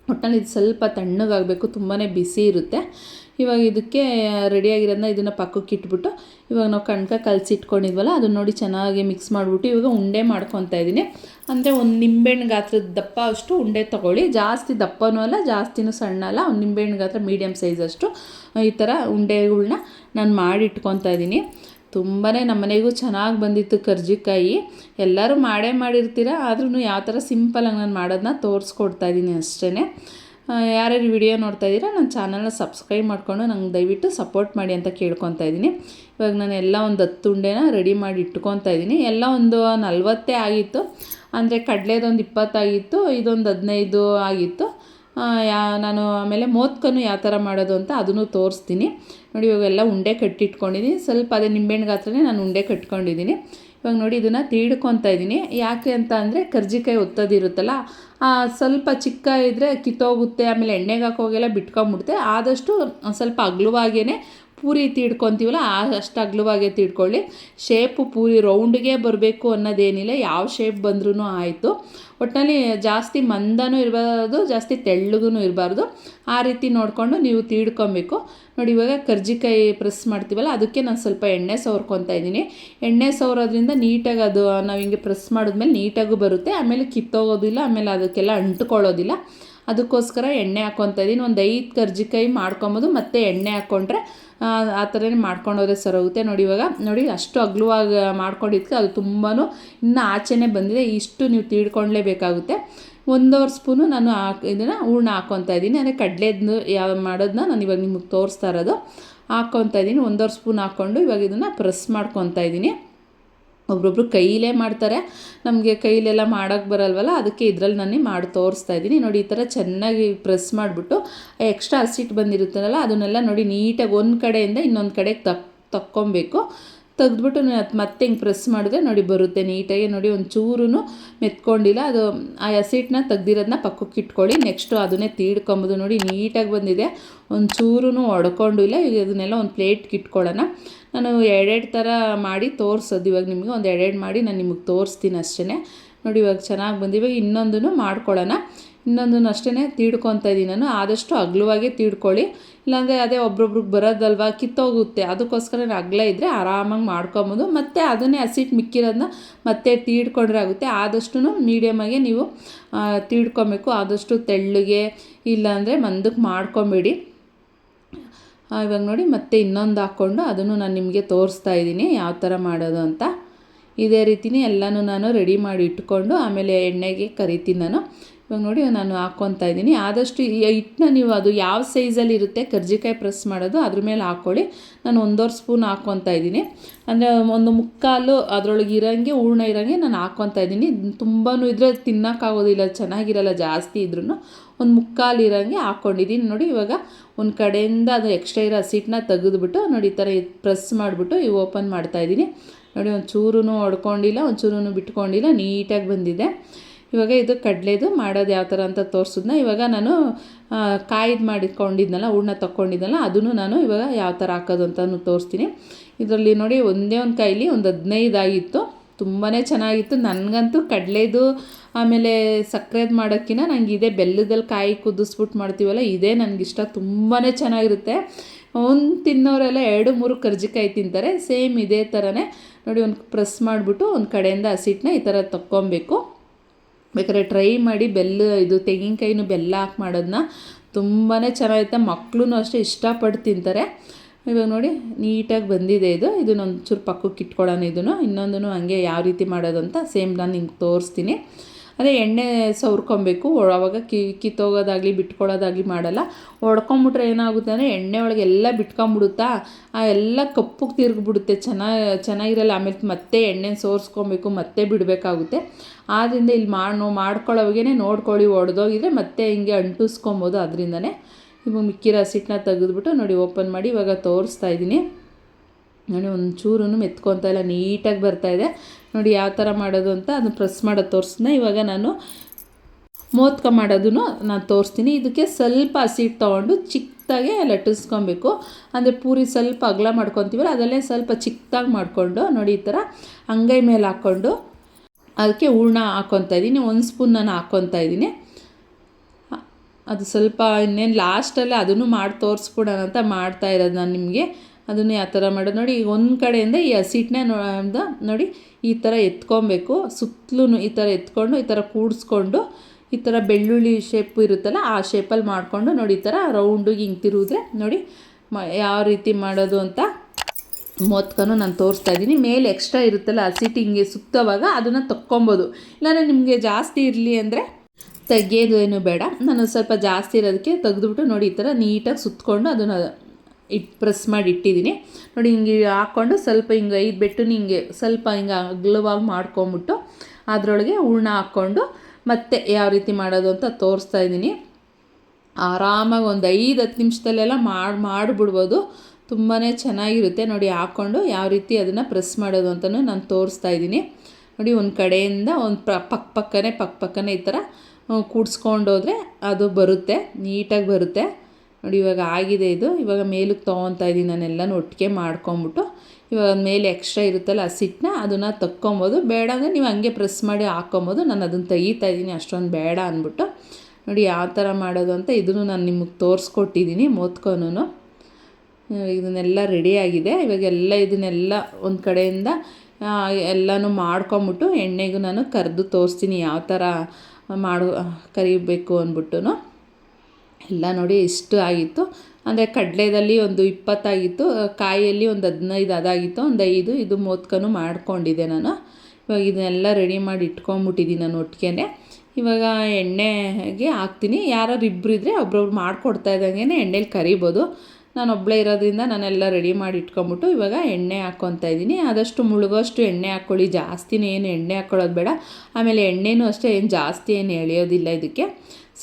Speaker 1: ಒಟ್ಟಲ್ಲಿ ಇದು ಸ್ವಲ್ಪ ತಣ್ಣಗಾಗಬೇಕು ತುಂಬಾ ಬಿಸಿ ಇರುತ್ತೆ. ಇವಾಗ ಇದಕ್ಕೆ ರೆಡಿಯಾಗಿರೋದನ್ನ ಇದನ್ನು ಪಕ್ಕಕ್ಕೆ ಇಟ್ಬಿಟ್ಟು ಇವಾಗ ನಾವು ಕಣ್ಕ ಕಲಸಿಟ್ಕೊಂಡಿದ್ವಲ್ಲ ಅದನ್ನ ನೋಡಿ ಚೆನ್ನಾಗಿ ಮಿಕ್ಸ್ ಮಾಡಿಬಿಟ್ಟು ಇವಾಗ ಉಂಡೆ ಮಾಡ್ಕೊತಾ ಇದ್ದೀನಿ ಅಂದರೆ ಒಂದು ನಿಂಬೆಹಣ್ಣು ಗಾತ್ರದ ದಪ್ಪ ಅಷ್ಟು ಉಂಡೆ ತೊಗೊಳ್ಳಿ. ಜಾಸ್ತಿ ದಪ್ಪನೂ ಅಲ್ಲ, ಜಾಸ್ತಿನೂ ಸಣ್ಣ ಅಲ್ಲ, ಒಂದು ನಿಂಬೆಹಣ್ಣು ಗಾತ್ರ ಮೀಡಿಯಮ್ ಸೈಜ್ ಅಷ್ಟು. ಈ ಥರ ಉಂಡೆಗಳನ್ನ ನಾನು ಮಾಡಿ ಇಟ್ಕೊತಾ ಇದ್ದೀನಿ ತುಂಬಾ ನಮ್ಮನೆಗೂ ಚೆನ್ನಾಗಿ ಬಂದಿತ್ತು ಕರ್ಜಿಕಾಯಿ. ಎಲ್ಲರೂ ಮಾಡೇ ಮಾಡಿರ್ತೀರ ಆದ್ರೂ ಯಾವ ಥರ ಸಿಂಪಲಾಗಿ ನಾನು ಮಾಡೋದನ್ನ ತೋರಿಸ್ಕೊಡ್ತಾ ಇದ್ದೀನಿ ಅಷ್ಟೇ ಯಾರ್ಯಾರು ವಿಡಿಯೋ ನೋಡ್ತಾ ಇದ್ದೀರಾ, ನನ್ನ ಚಾನಲ್ನ ಸಬ್ಸ್ಕ್ರೈಬ್ ಮಾಡಿಕೊಂಡು ನಂಗೆ ದಯವಿಟ್ಟು ಸಪೋರ್ಟ್ ಮಾಡಿ ಅಂತ ಕೇಳ್ಕೊತಾ ಇದ್ದೀನಿ. ಇವಾಗ ನಾನು ಎಲ್ಲ ಒಂದು ಹತ್ತು ಉಂಡೆನ ರೆಡಿ ಮಾಡಿ ಇಟ್ಕೊತಾ ಇದ್ದೀನಿ. ಎಲ್ಲ ಒಂದು ನಲ್ವತ್ತೇ ಆಗಿತ್ತು. ಅಂದರೆ ಕಡಲೆದೊಂದು ಇಪ್ಪತ್ತಾಗಿತ್ತು, ಇದೊಂದು ಹದಿನೈದು ಆಗಿತ್ತು. ಯಾ, ನಾನು ಆಮೇಲೆ ಮೋದ್ಕನು ಯಾವ ಥರ ಮಾಡೋದು ಅಂತ ಅದನ್ನು ತೋರಿಸ್ತೀನಿ. ನೋಡಿ, ಇವಾಗೆಲ್ಲ ಉಂಡೆ ಕಟ್ಟಿಟ್ಕೊಂಡಿದ್ದೀನಿ. ಸ್ವಲ್ಪ ಅದೇ ನಿಂಬೆಹಣ್ಣು ಗಾತ್ರನೇ ನಾನು ಉಂಡೆ ಕಟ್ಕೊಂಡಿದ್ದೀನಿ. ಇವಾಗ ನೋಡಿ ಇದನ್ನು ತೀಡ್ಕೊತಾ ಇದ್ದೀನಿ ಯಾಕೆ ಅಂತ ಅಂದರೆ ಕರ್ಜಿಕಾಯಿ ಒತ್ತೋದಿರುತ್ತಲ್ಲ ಸ್ವಲ್ಪ ಚಿಕ್ಕ ಇದ್ದರೆ ಕಿತ್ತೋಗುತ್ತೆ, ಆಮೇಲೆ ಎಣ್ಣೆಗೆ ಹಾಕೋಗೆಲ್ಲ ಬಿಟ್ಕೊಂಬಿಡುತ್ತೆ. ಆದಷ್ಟು ಸ್ವಲ್ಪ ಅಗ್ಲವಾಗೇ ಪೂರಿ ತೀಡ್ಕೊತೀವಲ್ಲ ಅಷ್ಟು ಅಗ್ಲವಾಗೆ ತೀಡ್ಕೊಳ್ಳಿ ಶೇಪು ಪೂರಿ ರೌಂಡ್ಗೆ ಬರಬೇಕು ಅನ್ನೋದೇನಿಲ್ಲ, ಯಾವ ಶೇಪ್ ಬಂದ್ರೂ ಆಯಿತು. ಒಟ್ಟಿನಲ್ಲಿ ಜಾಸ್ತಿ ಮಂದನೂ ಇರಬಾರ್ದು, ಜಾಸ್ತಿ ತೆಳ್ಳಗೂ ಇರಬಾರ್ದು. ಆ ರೀತಿ ನೋಡಿಕೊಂಡು ನೀವು ತೀಡ್ಕೊಬೇಕು. ನೋಡಿ, ಇವಾಗ ಕರ್ಜಿಕಾಯಿ ಪ್ರೆಸ್ ಮಾಡ್ತೀವಲ್ಲ, ಅದಕ್ಕೆ ನಾನು ಸ್ವಲ್ಪ ಎಣ್ಣೆ ಸವರ್ಕೊತಾ ಇದ್ದೀನಿ. ಎಣ್ಣೆ ಸವರೋದ್ರಿಂದ ನೀಟಾಗಿ ಅದು, ನಾವು ಹಿಂಗೆ ಪ್ರೆಸ್ ಮಾಡಿದ್ಮೇಲೆ ನೀಟಾಗೂ ಬರುತ್ತೆ, ಆಮೇಲೆ ಕಿತ್ತೋಗೋದಿಲ್ಲ, ಆಮೇಲೆ ಅದಕ್ಕೆಲ್ಲ ಅಂಟ್ಕೊಳ್ಳೋದಿಲ್ಲ. ಅದಕ್ಕೋಸ್ಕರ ಎಣ್ಣೆ ಹಾಕ್ಕೊತಾ ಇದ್ದೀನಿ ಒಂದು ಐದು ಕರ್ಜಿಕಾಯಿ ಮಾಡ್ಕೊಬೋದು. ಮತ್ತು ಎಣ್ಣೆ ಹಾಕ್ಕೊಂಡ್ರೆ ಆ ಥರನೇ ಮಾಡ್ಕೊಂಡೋದ್ರೆ ಸರೋಗುತ್ತೆ ನೋಡಿ ಇವಾಗ, ನೋಡಿ ಅಷ್ಟು ಅಗ್ಲುವಾಗಿ ಮಾಡ್ಕೊಂಡಿದ್ದಕ್ಕೆ ಅದು ತುಂಬಾ ಇನ್ನೂ ಆಚೆನೇ ಬಂದಿದೆ. ಇಷ್ಟು ನೀವು ತೀಡ್ಕೊಳ್ಳೇಬೇಕಾಗುತ್ತೆ ಒಂದೂವರೆ ಸ್ಪೂನು ನಾನು ಇದನ್ನು ಹೂರ್ಣ ಹಾಕ್ಕೊತಾ ಇದ್ದೀನಿ ಅಂದರೆ ಕಡಲೆದ್ದು ಯಾವ ಮಾಡೋದನ್ನ ನಾನು ಇವಾಗ ನಿಮಗೆ ತೋರಿಸ್ತಾ ಇರೋದು. ಹಾಕ್ಕೊತಾ ಇದ್ದೀನಿ ಒಂದೂವರೆ ಸ್ಪೂನ್ ಹಾಕ್ಕೊಂಡು ಇವಾಗ ಇದನ್ನು ಪ್ರೆಸ್ ಮಾಡ್ಕೊತಾ ಇದ್ದೀನಿ ಒಬ್ರೊಬ್ರು ಕೈಲೇ ಮಾಡ್ತಾರೆ. ನಮಗೆ ಕೈಲೆಲ್ಲ ಮಾಡೋಕ್ಕೆ ಬರಲ್ವಲ್ಲ, ಅದಕ್ಕೆ ಇದರಲ್ಲಿ ನಾನು ಮಾಡಿ ತೋರಿಸ್ತಾ ಇದ್ದೀನಿ. ನೋಡಿ, ಈ ಥರ ಚೆನ್ನಾಗಿ ಪ್ರೆಸ್ ಮಾಡಿಬಿಟ್ಟು ಎಕ್ಸ್ಟ್ರಾ ಹಸಿಟ್ಟು ಬಂದಿರುತ್ತಲ್ಲ ಅದನ್ನೆಲ್ಲ ನೋಡಿ ನೀಟಾಗಿ ಒಂದು ಕಡೆಯಿಂದ ಇನ್ನೊಂದು ಕಡೆಗೆ ತಕ್, ತಕ್ಕೊಬೇಕು. ತೆಗೆದ್ಬಿಟ್ಟು ಮತ್ತೆ ಹಿಂಗೆ ಪ್ರೆಸ್ ಮಾಡಿದ್ರೆ ನೋಡಿ ಬರುತ್ತೆ ನೀಟಾಗಿ. ನೋಡಿ ಒಂದು ಚೂರು ಮೆತ್ಕೊಂಡಿಲ್ಲ. ಅದು ಆ ಹಸಿಟ್ಟನ್ನ ತೆಗ್ದಿರೋದನ್ನ ಪಕ್ಕಕ್ಕೆ ಇಟ್ಕೊಳ್ಳಿ. ನೆಕ್ಸ್ಟು ಅದನ್ನೇ ತೀಡ್ಕೊಂಬೋದು. ನೋಡಿ ನೀಟಾಗಿ ಬಂದಿದೆ. ಒಂದು ಚೂರು ಒಡ್ಕೊಂಡು ಇಲ್ಲ. ಈಗ ಅದನ್ನೆಲ್ಲ ಒಂದು ಪ್ಲೇಟ್ಗೆ ಇಟ್ಕೊಳ್ಳೋಣ. ನಾನು ಎರಡೆರಡು ಥರ ಮಾಡಿ ತೋರಿಸೋದು. ಇವಾಗ ನಿಮಗೆ ಒಂದು ಎರಡೆರಡು ಮಾಡಿ ನಾನು ನಿಮಗೆ ತೋರಿಸ್ತೀನಿ ಅಷ್ಟೇ ನೋಡಿ ಇವಾಗ ಚೆನ್ನಾಗಿ ಬಂದಿವಾಗ ಇನ್ನೊಂದು ಇನ್ನೊಂದನ್ನು ಮಾಡ್ಕೊಳ್ಳೋಣ. ಇನ್ನೊಂದನ್ನು ಅಷ್ಟೇ ತೀಡ್ಕೊತಾ ಇದ್ದೀನಿ. ನಾನು ಆದಷ್ಟು ಅಗ್ಲವಾಗಿ ತೀಡ್ಕೊಳ್ಳಿ. ಇಲ್ಲಾಂದರೆ ಅದೇ ಒಬ್ರೊಬ್ರಿಗೆ ಬರೋದಲ್ವ, ಕಿತ್ತೋಗುತ್ತೆ. ಅದಕ್ಕೋಸ್ಕರ ಅಗಲ ಇದ್ದರೆ ಆರಾಮಾಗಿ ಮಾಡ್ಕೊಬೋದು. ಮತ್ತು ಅದನ್ನೇ ಹಸಿಟ್ಟು ಮಿಕ್ಕಿರೋದನ್ನ ಮತ್ತೆ ತೀಡ್ಕೊಂಡ್ರೆ ಆಗುತ್ತೆ. ಆದಷ್ಟು ಮೀಡಿಯಮಾಗೆ ನೀವು ತೀಡ್ಕೊಬೇಕು. ಆದಷ್ಟು ತೆಳ್ಳಗೆ, ಇಲ್ಲಾಂದರೆ ಮಂದಕ್ಕೆ ಮಾಡ್ಕೊಬೇಡಿ. ಇವಾಗ ನೋಡಿ ಮತ್ತೆ ಇನ್ನೊಂದು ಹಾಕ್ಕೊಂಡು ಅದನ್ನು ನಾನು ನಿಮಗೆ ತೋರಿಸ್ತಾ ಇದ್ದೀನಿ ಯಾವ ಥರ ಮಾಡೋದು ಅಂತ. ಇದೇ ರೀತಿನೇ ಎಲ್ಲನೂ ನಾನು ರೆಡಿ ಮಾಡಿ ಇಟ್ಕೊಂಡು ಆಮೇಲೆ ಎಣ್ಣೆಗೆ ಕರಿತೀನಿ ನಾನು. ಇವಾಗ ನೋಡಿ ನಾನು ಹಾಕ್ಕೊತಾ ಇದ್ದೀನಿ. ಆದಷ್ಟು ಹಿಟ್ಟನ್ನ ನೀವು ಅದು ಯಾವ ಸೈಜಲ್ಲಿ ಇರುತ್ತೆ ಕರ್ಜಿಕಾಯಿ ಪ್ರೆಸ್ ಮಾಡೋದು ಅದ್ರ ಮೇಲೆ ಹಾಕ್ಕೊಳ್ಳಿ. ನಾನು ಒಂದೂವರೆ ಸ್ಪೂನ್ ಹಾಕ್ಕೊತಾ ಇದ್ದೀನಿ. ಅಂದರೆ ಒಂದು ಮುಕ್ಕಾಲು ಅದರೊಳಗೆ ಇರೋಂಗೆ, ಹೂರ್ಣ ಇರೋಂಗೆ ನಾನು ಹಾಕ್ಕೊತಾ ಇದ್ದೀನಿ. ತುಂಬಾ ಇದ್ರೆ ತಿನ್ನೋಕ್ಕಾಗೋದಿಲ್ಲ ಚೆನ್ನಾಗಿರಲ್ಲ ಜಾಸ್ತಿ ಇದ್ರೂ ಒಂದು ಮುಕ್ಕಾಲು ಇರೋಂಗೆ ಹಾಕ್ಕೊಂಡಿದ್ದೀನಿ. ನೋಡಿ ಇವಾಗ ಒಂದು ಕಡೆಯಿಂದ ಅದು ಎಕ್ಸ್ಟ್ರಾ ಇರೋ ಹಸಿಟ್ಟನ್ನ ತೆಗೆದುಬಿಟ್ಟು ನೋಡಿ ಈ ಥರ ಪ್ರೆಸ್ ಮಾಡಿಬಿಟ್ಟು ಇವು ಓಪನ್ ಮಾಡ್ತಾಯಿದ್ದೀನಿ ನೋಡಿ ಒಂದು ಚೂರು ಹೊಡ್ಕೊಂಡಿಲ್ಲ ಒಂದು ಚೂರು ಬಿಟ್ಕೊಂಡಿಲ್ಲ, ನೀಟಾಗಿ ಬಂದಿದೆ. ಇವಾಗ ಇದು ಕಡಲೆದು ಮಾಡೋದು ಯಾವ ಥರ ಅಂತ ತೋರಿಸಿದ್ನ. ಇವಾಗ ನಾನು ಕಾಯ್ದು ಮಾಡಿಕೊಂಡಿದ್ನಲ್ಲ ಹೂರ್ಣ ತಗೊಂಡಿದ್ನಲ್ಲ ಅದನ್ನು ನಾನು ಇವಾಗ ಯಾವ ಥರ ಹಾಕೋದು ಅಂತಲೂ ತೋರಿಸ್ತೀನಿ. ಇದರಲ್ಲಿ ನೋಡಿ ಒಂದೇ ಒಂದು ಕೈಲಿ ಒಂದು ಹದಿನೈದಾಗಿತ್ತು ತುಂಬಾ ಚೆನ್ನಾಗಿತ್ತು. ನನಗಂತೂ ಕಡಲೆದು, ಆಮೇಲೆ ಸಕ್ಕರೆದು ಮಾಡೋಕ್ಕಿಂತ ನನಗೆ ಇದೇ ಬೆಲ್ಲದಲ್ಲಿ ಕಾಯಿ ಕುದಿಸ್ಬಿಟ್ಟು ಮಾಡ್ತೀವಲ್ಲ, ಇದೇ ನನಗಿಷ್ಟ. ತುಂಬಾ ಚೆನ್ನಾಗಿರುತ್ತೆ. ಒಂದು ತಿನ್ನೋರೆಲ್ಲ ಎರಡು, ಮೂರು ಕರ್ಜಿಕಾಯಿ ತಿಂತಾರೆ. ಸೇಮ್ ಇದೇ ಥರನೇ ನೋಡಿ ಒಂದು ಪ್ರೆಸ್ ಮಾಡಿಬಿಟ್ಟು ಒಂದು ಕಡೆಯಿಂದ ಹಸಿಟ್ಟನ್ನ ಈ ಥರ ತಕ್ಕೊಬೇಕು. ಬೇಕಾದ್ರೆ ಟ್ರೈ ಮಾಡಿ ಬೆಲ್ಲ, ಇದು ತೆಂಗಿನಕಾಯಿನೂ ಬೆಲ್ಲ ಹಾಕಿ ಮಾಡೋದನ್ನ ತುಂಬಾ ಚೆನ್ನಾಗಿರುತ್ತೆ. ಮಕ್ಕಳೂ ಅಷ್ಟೇ ಇಷ್ಟಪಟ್ಟು ತಿಂತಾರೆ. ಇವಾಗ ನೋಡಿ, ನೀಟಾಗಿ ಬಂದಿದೆ ಇದು. ಇದನ್ನ ಚೂರು ಪಕ್ಕಕ್ಕೆ ಇಟ್ಕೊಳ್ಳೋಣ ಇದನ್ನು. ಇನ್ನೊಂದನ್ನು ಹಂಗೆ ಯಾವ ರೀತಿ ಮಾಡೋದು ಅಂತ ಸೇಮ್ ನಾನು ನಿಮ್ಗೆ ತೋರಿಸ್ತೀನಿ. ಅದೇ ಎಣ್ಣೆ ಸವ್ರ್ಕೊಬೇಕು. ಅವಾಗ ಕಿ, ಕಿತ್ತೋಗೋದಾಗಲಿ ಬಿಟ್ಕೊಳ್ಳೋದಾಗಲಿ ಮಾಡಲ್ಲ. ಒಡ್ಕೊಂಬಿಟ್ರೆ ಏನಾಗುತ್ತೆ ಅಂದರೆ ಎಣ್ಣೆ ಒಳಗೆ ಎಲ್ಲ ಬಿಟ್ಕೊಂಬಿಡುತ್ತಾ, ಆ ಎಲ್ಲ ಕಪ್ಪುಗೆ ತಿರುಗಿಬಿಡುತ್ತೆ. ಚೆನ್ನಾಗಿ ಚೆನ್ನಾಗಿರಲ್ಲ. ಆಮೇಲೆ ಮತ್ತೆ ಎಣ್ಣೆ ಸೋರಿಸ್ಕೊಬೇಕು, ಮತ್ತೆ ಬಿಡಬೇಕಾಗುತ್ತೆ. ಆದ್ದರಿಂದ ಇಲ್ಲಿ ಮಾಡಿ ಮಾಡ್ಕೊಳ್ಳೋವಾಗೇ ನೋಡ್ಕೊಳ್ಳಿ. ಒಡೆದೋಗಿದ್ರೆ ಮತ್ತೆ ಹಿಂಗೆ ಅಂಟಿಸ್ಕೊಬೋದು. ಅದರಿಂದನೇ ಇವಾಗ ಮಿಕ್ಕಿರೋ ಹಸಿಟ್ಟನ್ನ ತೆಗೆದ್ಬಿಟ್ಟು ನೋಡಿ ಓಪನ್ ಮಾಡಿ ಇವಾಗ ತೋರಿಸ್ತಾ ಇದ್ದೀನಿ. ನೋಡಿ ಒಂಚೂರು ಮೆತ್ಕೊತಾ ಇಲ್ಲ, ನೀಟಾಗಿ ಇದೆ. ನೋಡಿ, ಯಾವ ಥರ ಮಾಡೋದು ಅಂತ ಅದನ್ನು ಪ್ರೆಸ್ ಮಾಡೋದು ತೋರಿಸ್ನ ಇವಾಗ ನಾನು ಮೋತ್ಕ ಮಾಡೋದನ್ನು ನಾನು ತೋರಿಸ್ತೀನಿ. ಇದಕ್ಕೆ ಸ್ವಲ್ಪ ಹಸಿಟ್ಟು ತೊಗೊಂಡು ಚಿಕ್ಕದಾಗೆ ಲಟ್ಟಿಸ್ಕೊಬೇಕು. ಅಂದರೆ ಪೂರಿ ಸ್ವಲ್ಪ ಅಗಲ ಮಾಡ್ಕೊತೀವಲ್ಲ ಅದರಲ್ಲೇ ಸ್ವಲ್ಪ ಚಿಕ್ಕದಾಗಿ ಮಾಡಿಕೊಂಡು, ನೋಡಿ, ಈ ಥರ ಅಂಗೈ ಮೇಲೆ ಹಾಕ್ಕೊಂಡು ಅದಕ್ಕೆ ಹೂರ್ಣ ಹಾಕ್ಕೊತಾ ಇದ್ದೀನಿ. ಒಂದು ಸ್ಪೂನ್ ನಾನು ಹಾಕ್ಕೊತಾ ಇದ್ದೀನಿ. ಅದು ಸ್ವಲ್ಪ ಇನ್ನೇನು ಲಾಸ್ಟಲ್ಲಿ ಅದನ್ನು ಮಾಡಿ ತೋರಿಸ್ಬಿಡೋಣ ಅಂತ ಮಾಡ್ತಾ ಇರೋದು ನಾನು ನಿಮಗೆ. ಅದನ್ನು ಯಾವ ಥರ ಮಾಡೋದು. ನೋಡಿ, ಈಗ ಒಂದು ಕಡೆಯಿಂದ ಈ ಹಸಿಟ್ಟನ್ನ ನೋಡ ನೋಡಿ, ಈ ಥರ ಎತ್ಕೊಬೇಕು. ಸುತ್ತಲೂ ಈ ಥರ ಎತ್ಕೊಂಡು, ಈ ಥರ ಕೂಡಿಸ್ಕೊಂಡು, ಈ ಥರ ಬೆಳ್ಳುಳ್ಳಿ ಶೇಪ್ ಇರುತ್ತಲ್ಲ, ಆ ಶೇಪಲ್ಲಿ ಮಾಡಿಕೊಂಡು, ನೋಡಿ, ಈ ಥರ ರೌಂಡಿಗೆ ಹಿಂಗೆ ತಿರುಗಿದ್ರೆ, ನೋಡಿ, ಮ, ಯಾವ ರೀತಿ ಮಾಡೋದು ಅಂತ ಮೊತ್ಕನು ನಾನು ತೋರಿಸ್ತಾ ಇದ್ದೀನಿ. ಮೇಲೆ ಎಕ್ಸ್ಟ್ರಾ ಇರುತ್ತಲ್ಲ ಹಸಿಟ್ಟು ಹಿಂಗೆ ಸುತ್ತವಾಗ ಅದನ್ನು ತಕ್ಕೊಬೋದು. ಇಲ್ಲಾಂದರೆ ನಿಮಗೆ ಜಾಸ್ತಿ ಇರಲಿ ಅಂದರೆ ತೆಗೆಯೋದು ಏನು ಬೇಡ. ನಾನು ಸ್ವಲ್ಪ ಜಾಸ್ತಿ ಇರೋದಕ್ಕೆ ತೆಗೆದುಬಿಟ್ಟು, ನೋಡಿ, ಈ ಥರ ನೀಟಾಗಿ ಸುತ್ತಕೊಂಡು ಅದನ್ನು ಇಟ್ಟು ಪ್ರೆಸ್ ಮಾಡಿ ಇಟ್ಟಿದ್ದೀನಿ. ನೋಡಿ, ಹಿಂಗೆ ಹಾಕ್ಕೊಂಡು ಸ್ವಲ್ಪ ಹಿಂಗೆ ಐದು ಬೆಟ್ಟು ಹಿಂಗೆ ಸ್ವಲ್ಪ ಹಿಂಗೆ ಅಗ್ಲವಾಗಿ ಮಾಡ್ಕೊಂಬಿಟ್ಟು ಅದರೊಳಗೆ ಹೂರ್ಣ ಹಾಕ್ಕೊಂಡು ಮತ್ತೆ ಯಾವ ರೀತಿ ಮಾಡೋದು ಅಂತ ತೋರಿಸ್ತಾ ಇದ್ದೀನಿ. ಆರಾಮಾಗಿ ಒಂದು ಐದು ಹತ್ತು ನಿಮಿಷದಲ್ಲೆಲ್ಲ ಮಾಡಿ ಮಾಡಿಬಿಡ್ಬೋದು. ತುಂಬಾ ಚೆನ್ನಾಗಿರುತ್ತೆ. ನೋಡಿ ಹಾಕ್ಕೊಂಡು ಯಾವ ರೀತಿ ಅದನ್ನು ಪ್ರೆಸ್ ಮಾಡೋದು ಅಂತಲೂ ನಾನು ತೋರಿಸ್ತಾ ಇದ್ದೀನಿ. ನೋಡಿ, ಒಂದು ಕಡೆಯಿಂದ ಒಂದು ಪಕ್ಕ ಪಕ್ಕನೇ ಪಕ್ಕ ಪಕ್ಕನೇ ಈ ಥರ ಕೂಡಿಸ್ಕೊಂಡೋದ್ರೆ ಅದು ಬರುತ್ತೆ, ನೀಟಾಗಿ ಬರುತ್ತೆ. ನೋಡಿ, ಇವಾಗ ಆಗಿದೆ ಇದು. ಇವಾಗ ಮೇಲಕ್ಕೆ ತೊಗೊತಾ ಇದ್ದೀನಿ ನಾನೆಲ್ಲನೂ ಒಟ್ಟಿಗೆ ಮಾಡ್ಕೊಂಬಿಟ್ಟು. ಇವಾಗ ಮೇಲೆ ಎಕ್ಸ್ಟ್ರಾ ಇರುತ್ತಲ್ಲ ಆ ಸಿಟ್ಟನ್ನ ಅದನ್ನು ತಕ್ಕೊಬೋದು. ಬೇಡ ಅಂದರೆ ನೀವು ಹಂಗೆ ಪ್ರೆಸ್ ಮಾಡಿ ಹಾಕ್ಕೊಬೋದು ನಾನು ಅದನ್ನು ತೆಗಿತಾ ಇದ್ದೀನಿ ಅಷ್ಟೊಂದು ಬೇಡ ಅಂದ್ಬಿಟ್ಟು. ನೋಡಿ, ಯಾವ ಥರ ಮಾಡೋದು ಅಂತ ಇದನ್ನು ನಾನು ನಿಮಗೆ ತೋರಿಸ್ಕೊಟ್ಟಿದ್ದೀನಿ ಮೋತ್ಕೊನೂ ಇದನ್ನೆಲ್ಲ ರೆಡಿಯಾಗಿದೆ ಇವಾಗ ಎಲ್ಲ ಇದನ್ನೆಲ್ಲ ಒಂದು ಕಡೆಯಿಂದ ಎಲ್ಲನೂ ಮಾಡ್ಕೊಂಬಿಟ್ಟು, ಎಣ್ಣೆಗೂ ನಾನು ಕರೆದು ತೋರಿಸ್ತೀನಿ ಯಾವ ಥರ ಮಾಡು, ಕರಿಬೇಕು ಅಂದ್ಬಿಟ್ಟು ಎಲ್ಲ ನೋಡಿ ಇಷ್ಟು ಆಗಿತ್ತು. ಅಂದರೆ ಕಡಲೆದಲ್ಲಿ ಒಂದು ಇಪ್ಪತ್ತಾಗಿತ್ತು ಕಾಯಲ್ಲಿ ಒಂದು ಹದಿನೈದು ಅದಾಗಿತ್ತು, ಒಂದು ಐದು, ಇದು ಮೋತ್ಕನು ಮಾಡಿಕೊಂಡಿದ್ದೆ ನಾನು. ಇವಾಗ ಇದನ್ನೆಲ್ಲ ರೆಡಿ ಮಾಡಿ ಇಟ್ಕೊಂಬಿಟ್ಟಿದ್ದೀನಿ ನಾನು ಒಟ್ಟಿಗೆ ಇವಾಗ ಎಣ್ಣೆಗೆ ಹಾಕ್ತೀನಿ. ಯಾರಾದ್ರು ಇಬ್ಬರು ಇದ್ದರೆ ಒಬ್ರೊಬ್ರು ಮಾಡಿಕೊಡ್ತಾ ಇದ್ದಂಗೆ ಎಣ್ಣೆಲಿ ಕರಿಬೋದು. ನಾನು ಒಬ್ಬಳೇ ಇರೋದ್ರಿಂದ ನಾನೆಲ್ಲ ರೆಡಿ ಮಾಡಿ ಇಟ್ಕೊಂಬಿಟ್ಟು ಇವಾಗ ಎಣ್ಣೆ ಹಾಕ್ಕೊತಾ ಇದ್ದೀನಿ. ಆದಷ್ಟು ಮುಳುಗೋಷ್ಟು ಎಣ್ಣೆ ಹಾಕ್ಕೊಳ್ಳಿ. ಜಾಸ್ತಿನೇ ಏನು ಎಣ್ಣೆ ಹಾಕ್ಕೊಳ್ಳೋದು ಬೇಡ. ಆಮೇಲೆ ಎಣ್ಣೆನೂ ಅಷ್ಟೇ, ಏನು ಜಾಸ್ತಿ ಏನು ಎಳೆಯೋದಿಲ್ಲ ಇದಕ್ಕೆ.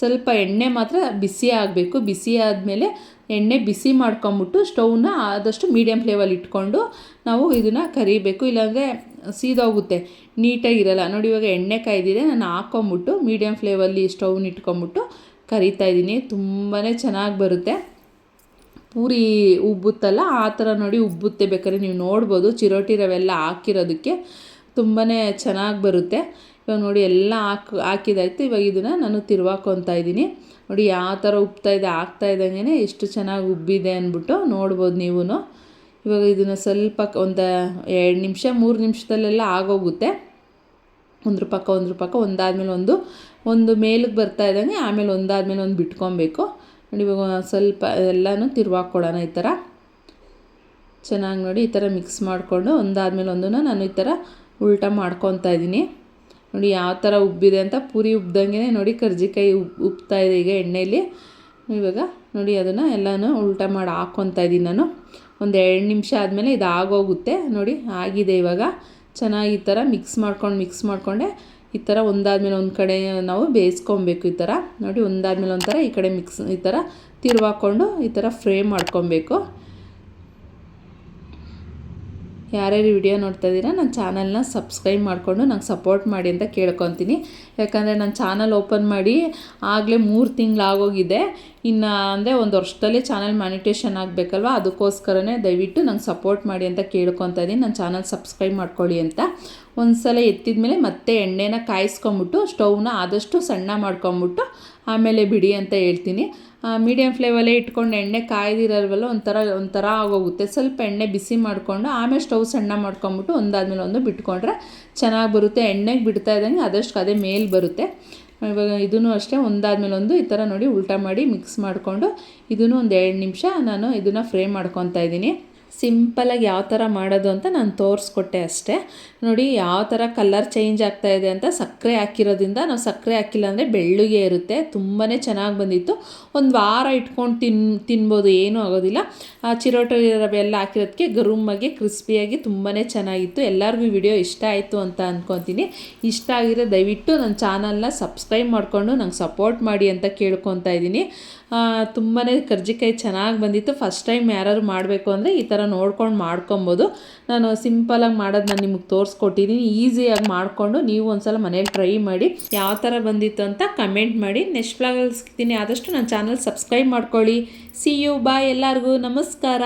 Speaker 1: ಸ್ವಲ್ಪ ಎಣ್ಣೆ ಮಾತ್ರ ಬಿಸಿ ಆಗಬೇಕು. ಬಿಸಿ ಆದಮೇಲೆ ಎಣ್ಣೆ ಬಿಸಿ ಮಾಡ್ಕೊಂಬಿಟ್ಟು ಸ್ಟೌವ್ನ ಆದಷ್ಟು ಮೀಡಿಯಮ್ ಫ್ಲೇವಲ್ಲಿ ಇಟ್ಕೊಂಡು ನಾವು ಇದನ್ನು ಕರಿಬೇಕು. ಇಲ್ಲಾಂದರೆ ಸೀದೋಗುತ್ತೆ. ನೀಟಾಗಿರಲ್ಲ ನೋಡಿ, ಇವಾಗ ಎಣ್ಣೆ ಕಾಯ್ದಿದೆ. ನಾನು ಹಾಕ್ಕೊಂಬಿಟ್ಟು ಮೀಡಿಯಮ್ ಫ್ಲೇವಲ್ಲಿ ಸ್ಟೌವ್ನ ಇಟ್ಕೊಂಬಿಟ್ಟು ಕರಿತಾ ಇದ್ದೀನಿ. ತುಂಬಾ ಚೆನ್ನಾಗಿ ಬರುತ್ತೆ. ಪೂರಿ ಉಬ್ಬುತ್ತಲ್ಲ, ಆ ಥರ ನೋಡಿ ಉಬ್ಬುತ್ತೆ ಬೇಕಾದ್ರೆ ನೀವು ನೋಡ್ಬೋದು. ಚಿರೋಟಿ ರವೆಲ್ಲ ಹಾಕಿರೋದಕ್ಕೆ ತುಂಬಾ ಚೆನ್ನಾಗಿ ಬರುತ್ತೆ. ಇವಾಗ ನೋಡಿ ಎಲ್ಲ ಹಾಕಿ ಹಾಕಿದಾಯ್ತು. ಇವಾಗ ಇದನ್ನು ನಾನು ತಿರ್ವಾಕೊತಾ ಇದ್ದೀನಿ. ನೋಡಿ ಯಾವ ಥರ ಉಬ್ತಾ ಇದೆ, ಆಗ್ತಾ ಇದ್ದಂಗೆ ಎಷ್ಟು ಚೆನ್ನಾಗಿ ಉಬ್ಬಿದೆ ಅಂದ್ಬಿಟ್ಟು ನೋಡ್ಬೋದು ನೀವು ಇವಾಗ ಇದನ್ನು ಸ್ವಲ್ಪ ಒಂದು ಎರಡು ನಿಮಿಷ, ಮೂರು ನಿಮಿಷದಲ್ಲೆಲ್ಲ ಆಗೋಗುತ್ತೆ. ಒಂದ್ರ ಪಕ್ಕ ಒಂದ್ರ ಪಕ್ಕ, ಒಂದಾದ್ಮೇಲೆ ಒಂದು ಒಂದು ಮೇಲಕ್ಕೆ ಬರ್ತಾ ಇದ್ದಂಗೆ ಆಮೇಲೆ ಒಂದಾದಮೇಲೆ ಒಂದು ಬಿಟ್ಕೊಬೇಕು. ನೋಡಿ ಇವಾಗ ಸ್ವಲ್ಪ ಎಲ್ಲನೂ ತಿರ್ವಾಕೊಡೋಣ ಈ ಥರ ಚೆನ್ನಾಗಿ ನೋಡಿ ಈ ಥರ ಮಿಕ್ಸ್ ಮಾಡಿಕೊಂಡು ಒಂದಾದಮೇಲೆ ಒಂದನ್ನು ನಾನು ಈ ಥರ ಉಲ್ಟಾ ಮಾಡ್ಕೊತಾ ಇದ್ದೀನಿ. ನೋಡಿ ಯಾವ ಥರ ಉಬ್ಬಿದೆ ಅಂತ ಪೂರಿ ಉಬ್ಬಿದಂಗೆ ನೋಡಿ ಕರ್ಜಿಕಾಯಿ ಉಬ್, ಉಬ್ತಾ ಇದೆ ಈಗ ಎಣ್ಣೆಯಲ್ಲಿ ಇವಾಗ ನೋಡಿ ಅದನ್ನು ಎಲ್ಲನೂ ಉಲ್ಟ ಮಾಡಿ ಹಾಕ್ಕೊತಾ ಇದ್ದೀನಿ ನಾನು. ಒಂದು ಎರಡು ನಿಮಿಷ ಆದಮೇಲೆ ಇದು ಆಗೋಗುತ್ತೆ ನೋಡಿ ಆಗಿದೆ ಇವಾಗ. ಚೆನ್ನಾಗಿ ಈ ಥರ ಮಿಕ್ಸ್ ಮಾಡ್ಕೊಂಡು ಮಿಕ್ಸ್ ಮಾಡಿಕೊಂಡೆ. ಈ ಥರ ಒಂದಾದ್ಮೇಲೆ ಒಂದು ಕಡೆ ನಾವು ಬೇಯಿಸ್ಕೊಬೇಕು ಈ ಥರ ನೋಡಿ ಒಂದಾದ್ಮೇಲೆ ಒಂಥರ ಈ ಕಡೆ ಮಿಕ್ಸ್ ಈ ಥರ ತಿರುವಾಕೊಂಡು ಈ ಥರ ಫ್ರೈ ಮಾಡ್ಕೊಬೇಕು. ಯಾರ್ಯಾರು ವಿಡಿಯೋ ನೋಡ್ತಾ ಇದ್ದೀರಾ, ನನ್ನ ಚಾನಲ್ನ ಸಬ್ಸ್ಕ್ರೈಬ್ ಮಾಡಿಕೊಂಡು ನಂಗೆ ಸಪೋರ್ಟ್ ಮಾಡಿ ಅಂತ ಕೇಳ್ಕೊತೀನಿ. ಯಾಕಂದರೆ ನನ್ನ ಚಾನಲ್ ಓಪನ್ ಮಾಡಿ ಆಗಲೇ ಮೂರು ತಿಂಗಳಾಗೋಗಿದೆ. ಇನ್ನು ಅಂದರೆ ಒಂದು ವರ್ಷದಲ್ಲೇ ಚಾನಲ್ ಮ್ಯಾನಿಟೇಷನ್ ಆಗಬೇಕಲ್ವ, ಅದಕ್ಕೋಸ್ಕರನೇ ದಯವಿಟ್ಟು ನಂಗೆ ಸಪೋರ್ಟ್ ಮಾಡಿ ಅಂತ ಕೇಳ್ಕೊತಾ ಇದ್ದೀನಿ. ನನ್ನ ಚಾನಲ್ ಸಬ್ಸ್ಕ್ರೈಬ್ ಮಾಡ್ಕೊಳ್ಳಿ ಅಂತ. ಒಂದು ಸಲ ಎತ್ತಿದ ಮೇಲೆ ಮತ್ತೆ ಎಣ್ಣೆನ ಕಾಯಿಸ್ಕೊಂಬಿಟ್ಟು, ಸ್ಟೌವ್ನ ಆದಷ್ಟು ಸಣ್ಣ ಮಾಡ್ಕೊಂಬಿಟ್ಟು, ಆಮೇಲೆ ಬಿಡಿ ಅಂತ ಹೇಳ್ತೀನಿ. ಮೀಡಿಯಮ್ ಫ್ಲೇಮಲ್ಲೇ ಇಟ್ಕೊಂಡು ಎಣ್ಣೆ ಕಾಯ್ದಿರಲ್ವಲ್ಲ ಒಂಥರ ಒಂಥರ ಆಗೋಗುತ್ತೆ. ಸ್ವಲ್ಪ ಎಣ್ಣೆ ಬಿಸಿ ಮಾಡಿಕೊಂಡು, ಆಮೇಲೆ ಸ್ಟವ್ ಸಣ್ಣ ಮಾಡ್ಕೊಂಬಿಟ್ಟು ಒಂದಾದ್ಮೇಲೆ ಒಂದು ಬಿಟ್ಕೊಂಡ್ರೆ ಚೆನ್ನಾಗಿ ಬರುತ್ತೆ. ಎಣ್ಣೆಗೆ ಬಿಡ್ತಾ ಇದ್ದಂಗೆ ಅದಷ್ಟು ಅದೇ ಮೇಲೆ ಬರುತ್ತೆ. ಇವಾಗ ಇದೂ ಅಷ್ಟೇ ಒಂದಾದ್ಮೇಲೆ ಒಂದು ಈ ಥರ ನೋಡಿ ಉಲ್ಟಾ ಮಾಡಿ ಮಿಕ್ಸ್ ಮಾಡಿಕೊಂಡು ಇದನ್ನು ಒಂದು ಎರಡು ನಿಮಿಷ ನಾನು ಇದನ್ನು ಫ್ರೈ ಮಾಡ್ಕೊತಾ ಇದ್ದೀನಿ. ಸಿಂಪಲಾಗಿ ಯಾವ ಥರ ಮಾಡೋದು ಅಂತ ನಾನು ತೋರಿಸ್ಕೊಟ್ಟೆ ಅಷ್ಟೇ. ನೋಡಿ, ಯಾವ ಥರ ಕಲರ್ ಚೇಂಜ್ ಆಗ್ತಾ ಇದೆ ಅಂತ ಸಕ್ಕರೆ ಹಾಕಿರೋದ್ರಿಂದ ನಾವು ಸಕ್ಕರೆ ಹಾಕಿಲ್ಲ ಅಂದರೆ ಬೆಳ್ಳುಗೆ ಇರುತ್ತೆ. ತುಂಬಾ ಚೆನ್ನಾಗಿ ಬಂದಿತ್ತು. ಒಂದು ವಾರ ಇಟ್ಕೊಂಡು ತಿನ್, ತಿನ್ಬೋದು, ಏನೂ ಆಗೋದಿಲ್ಲ. ಆ ಚಿರೋಟ ಎಲ್ಲ ಹಾಕಿರೋದಕ್ಕೆ ಗರುಮ್ಮಾಗಿ ಕ್ರಿಸ್ಪಿಯಾಗಿ ತುಂಬಾ ಚೆನ್ನಾಗಿತ್ತು. ಎಲ್ಲರಿಗೂ ವಿಡಿಯೋ ಇಷ್ಟ ಆಯಿತು ಅಂತ ಅಂದ್ಕೊತೀನಿ ಇಷ್ಟ ಆಗಿರೋ ದಯವಿಟ್ಟು ನನ್ನ ಚಾನಲ್ನ ಸಬ್ಸ್ಕ್ರೈಬ್ ಮಾಡಿಕೊಂಡು ನಂಗೆ ಸಪೋರ್ಟ್ ಮಾಡಿ ಅಂತ ಕೇಳ್ಕೊತಾ ಇದ್ದೀನಿ. ತುಂಬಾ ಕರ್ಜಿಕಾಯಿ ಚೆನ್ನಾಗಿ ಬಂದಿತ್ತು. ಫಸ್ಟ್ ಟೈಮ್ ಯಾರಾದ್ರು ಮಾಡಬೇಕು ಅಂದರೆ ಈ ಥರ ನೋಡ್ಕೊಂಡು ಮಾಡ್ಕೊಬೋದು. ನಾನು ಸಿಂಪಲಾಗಿ ಮಾಡೋದು ನಾನು ನಿಮಗೆ ತೋರಿಸ್ಕೊಟ್ಟಿದ್ದೀನಿ ಈಸಿಯಾಗಿ ಮಾಡಿಕೊಂಡು ನೀವು ಒಂದು ಸಲ ಮನೇಲಿ ಟ್ರೈ ಮಾಡಿ ಯಾವ ಥರ ಬಂದಿತ್ತು ಅಂತ ಕಮೆಂಟ್ ಮಾಡಿ. ನೆಕ್ಸ್ಟ್ ಬ್ಲಾಗಲ್ಲಿ ಸಿಗ್ತೀನಿ. ಆದಷ್ಟು ನನ್ನ ಚಾನಲ್ ಸಬ್ಸ್ಕ್ರೈಬ್ ಮಾಡ್ಕೊಳ್ಳಿ. ಸಿ ಯು ಬಾಯ್ ಎಲ್ಲರಿಗೂ. ನಮಸ್ಕಾರ.